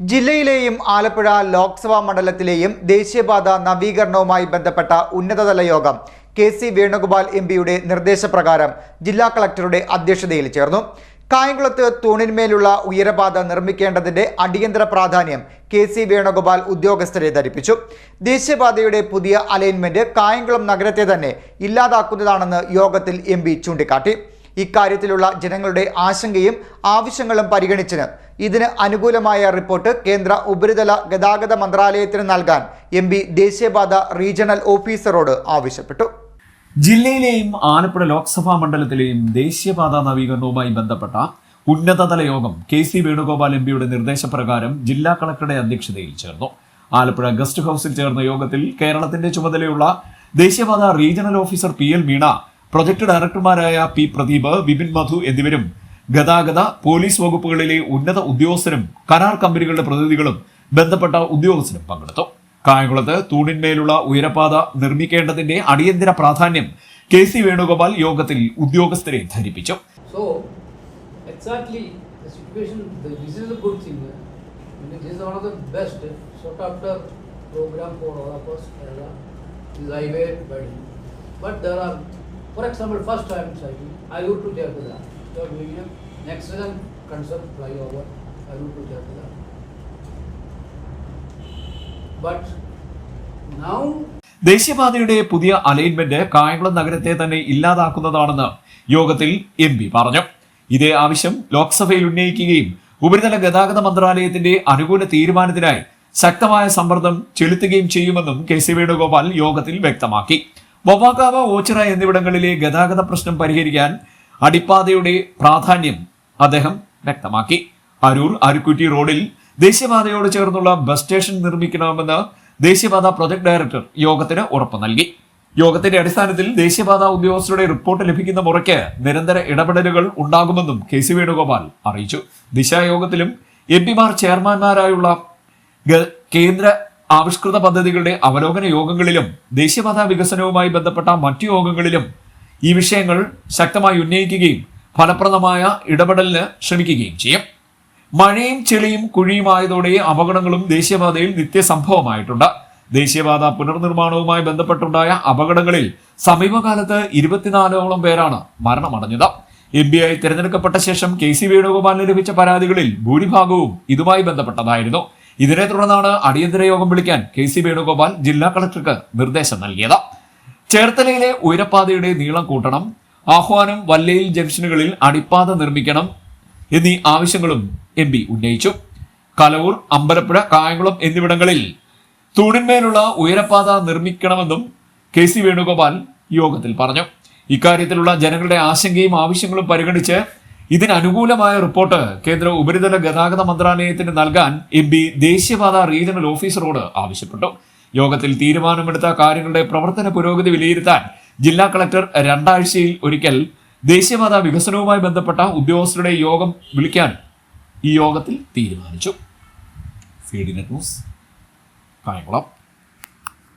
ജില്ലയിലെയും ആലപ്പുഴ ലോക്സഭാ മണ്ഡലത്തിലെയും ദേശീയപാത നവീകരണവുമായി ബന്ധപ്പെട്ട ഉന്നതതല യോഗം കെ സി വേണുഗോപാൽ എം പിയുടെ നിർദ്ദേശപ്രകാരം ജില്ലാ കളക്ടറുടെ അധ്യക്ഷതയിൽ ചേർന്നു. കായംകുളത്ത് തൂണിന്മേലുള്ള ഉയരപാത നിർമ്മിക്കേണ്ടതിന്റെ അടിയന്തര പ്രാധാന്യം കെ സി വേണുഗോപാൽ ഉദ്യോഗസ്ഥരെ ധരിപ്പിച്ചു. ദേശീയപാതയുടെ പുതിയ അലൈൻമെന്റ് കായംകുളം നഗരത്തെ തന്നെ ഇല്ലാതാക്കുന്നതാണെന്ന് യോഗത്തിൽ എം ചൂണ്ടിക്കാട്ടി. ഇക്കാര്യത്തിലുള്ള ജനങ്ങളുടെ ആശങ്കയും ആവശ്യങ്ങളും പരിഗണിച്ചിന് ഇതിന് അനുകൂലമായ റിപ്പോർട്ട് കേന്ദ്ര ഉപരിതല ഗതാഗത മന്ത്രാലയത്തിന് നൽകാൻ എം പി ദേശീയപാത റീജിയണൽ ഓഫീസറോട് ആവശ്യപ്പെട്ടു. ജില്ലയിലെയും ആലപ്പുഴ ലോക്സഭാ മണ്ഡലത്തിലെയും ദേശീയപാത നവീകരണവുമായി ബന്ധപ്പെട്ട ഉന്നതതല യോഗം കെ സി വേണുഗോപാൽ എം പിയുടെ നിർദ്ദേശപ്രകാരം ജില്ലാ കളക്ടറുടെ അധ്യക്ഷതയിൽ ചേർന്നു. ആലപ്പുഴ ഗസ്റ്റ് ഹൌസിൽ ചേർന്ന യോഗത്തിൽ കേരളത്തിന്റെ ചുമതലയുള്ള ദേശീയപാത regional officer P L Meena project ഡയറക്ടർമാരായ P Pradeep Vipin Madhu എന്നിവരും ഗതാഗത പോലീസ് വകുപ്പുകളിലെ ഉന്നത ഉദ്യോഗസ്ഥരും കരാർ കമ്പനികളുടെ പ്രതിനിധികളും ബന്ധപ്പെട്ട ഉദ്യോഗസ്ഥരും പങ്കെടുത്തു കായംകുളത്ത് തൂണിന്മേലുള്ള ഉയരപാത നിർമ്മിക്കേണ്ടതിന്റെ അടിയന്തര പ്രാധാന്യം കെ സി വേണുഗോപാൽ യോഗത്തിൽ ഉദ്യോഗസ്ഥരെ ധരിപ്പിച്ചു so this is a good thing. One of best highway building. But there are, for example, first time cycling, I route to Jaipur. so we have next time concept flyover, I route to Jaipur. But now ദേശീയപാതയുടെ പുതിയ alignment Kayamkulam നഗരത്തെ തന്നെ ഇല്ലാതാക്കുന്നതാണെന്ന് യോഗത്തിൽ M P പറഞ്ഞു ഇതേ ആവശ്യം ലോക്സഭയിൽ ഉന്നയിക്കുകയും ഉപരിതല ഗതാഗത മന്ത്രാലയത്തിന്റെ അനുകൂല തീരുമാനത്തിനായി ശക്തമായ സമ്മർദ്ദം ചെലുത്തുകയും ചെയ്യുമെന്നും കെ സി വേണുഗോപാൽ യോഗത്തിൽ വ്യക്തമാക്കി വവാക്കാവ ഓച്ചിറ എന്നിവിടങ്ങളിലെ ഗതാഗത പ്രശ്നം പരിഹരിക്കാൻ അടിപ്പാതയുടെ പ്രാധാന്യം അദ്ദേഹം വ്യക്തമാക്കി. അരൂർ അരുക്കുറ്റി റോഡിൽ ദേശീയപാതയോട് ചേർന്നുള്ള ബസ് സ്റ്റേഷൻ നിർമ്മിക്കണമെന്ന് ദേശീയപാത പ്രൊജക്ട് ഡയറക്ടർ യോഗത്തിന് ഉറപ്പ് നൽകി. യോഗത്തിന്റെ അടിസ്ഥാനത്തിൽ ദേശീയപാത ഉദ്യോഗസ്ഥരുടെ റിപ്പോർട്ട് ലഭിക്കുന്ന മുറയ്ക്ക് നിരന്തര ഇടപെടലുകൾ ഉണ്ടാകുമെന്നും കെ സി വേണുഗോപാൽ അറിയിച്ചു. ദിശായോഗത്തിലും എം പിമാർ ചെയർമാൻമാരായുള്ള കേന്ദ്ര ആവിഷ്കൃത പദ്ധതികളുടെ അവലോകന യോഗങ്ങളിലും ദേശീയപാത വികസനവുമായി ബന്ധപ്പെട്ട മറ്റു യോഗങ്ങളിലും ഈ വിഷയങ്ങൾ ശക്തമായി ഉന്നയിക്കുകയും ഫലപ്രദമായ ഇടപെടലിന് ശ്രമിക്കുകയും ചെയ്യും. മഴയും ചെളിയും കുഴിയുമായതോടെ അപകടങ്ങളും ദേശീയപാതയിൽ നിത്യസംഭവമായിട്ടുണ്ട്. ദേശീയപാത പുനർനിർമ്മാണവുമായി ബന്ധപ്പെട്ടുണ്ടായ അപകടങ്ങളിൽ സമീപകാലത്ത് ഇരുപത്തിനാലോളം പേരാണ് മരണമടഞ്ഞത്. എം ബി ആയി തിരഞ്ഞെടുക്കപ്പെട്ട ശേഷം കെ സി വേണുഗോപാലിന് ലഭിച്ച പരാതികളിൽ ഭൂരിഭാഗവും ഇതുമായി ബന്ധപ്പെട്ടതായിരുന്നു. ഇതിനെ തുടർന്നാണ് അടിയന്തര യോഗം വിളിക്കാൻ കെ സി വേണുഗോപാൽ ജില്ലാ കളക്ടർക്ക് നിർദ്ദേശം നൽകിയത്. ചേർത്തലയിലെ ഉയരപ്പാതയുടെ നീളം കൂട്ടണം. ആഹ്വാനം വല്ലയിൽ ജംഗ്ഷനുകളിൽ അടിപ്പാത നിർമ്മിക്കണം എന്നീ ആവശ്യങ്ങളും എം പി ഉന്നയിച്ചു. കലവൂർ അമ്പലപ്പുഴ കായംകുളം എന്നിവിടങ്ങളിൽ തൂണിന്മേലുള്ള ഉയരപ്പാത നിർമ്മിക്കണമെന്നും കെ സി വേണുഗോപാൽ യോഗത്തിൽ പറഞ്ഞു. ഇക്കാര്യത്തിലുള്ള ജനങ്ങളുടെ ആശങ്കയും ആവശ്യങ്ങളും പരിഗണിച്ച് ഇതിന് അനുകൂലമായ റിപ്പോർട്ട് കേന്ദ്ര ഉപരിതല ഗതാഗത മന്ത്രാലയത്തിന് നൽകാൻ എം പി ദേശീയപാത റീജിയണൽ ഓഫീസറോട് ആവശ്യപ്പെട്ടു. യോഗത്തിൽ തീരുമാനമെടുത്ത കാര്യങ്ങളുടെ പ്രവർത്തന പുരോഗതി വിലയിരുത്താൻ ജില്ലാ കളക്ടർ രണ്ടാഴ്ചയിൽ ഒരിക്കൽ ദേശീയപാത വികസനവുമായി ബന്ധപ്പെട്ട ഉദ്യോഗസ്ഥരുടെ യോഗം വിളിക്കാൻ ഈ യോഗത്തിൽ തീരുമാനിച്ചു. ഫീഡിനെ ന്യൂസ് കായംകുളം.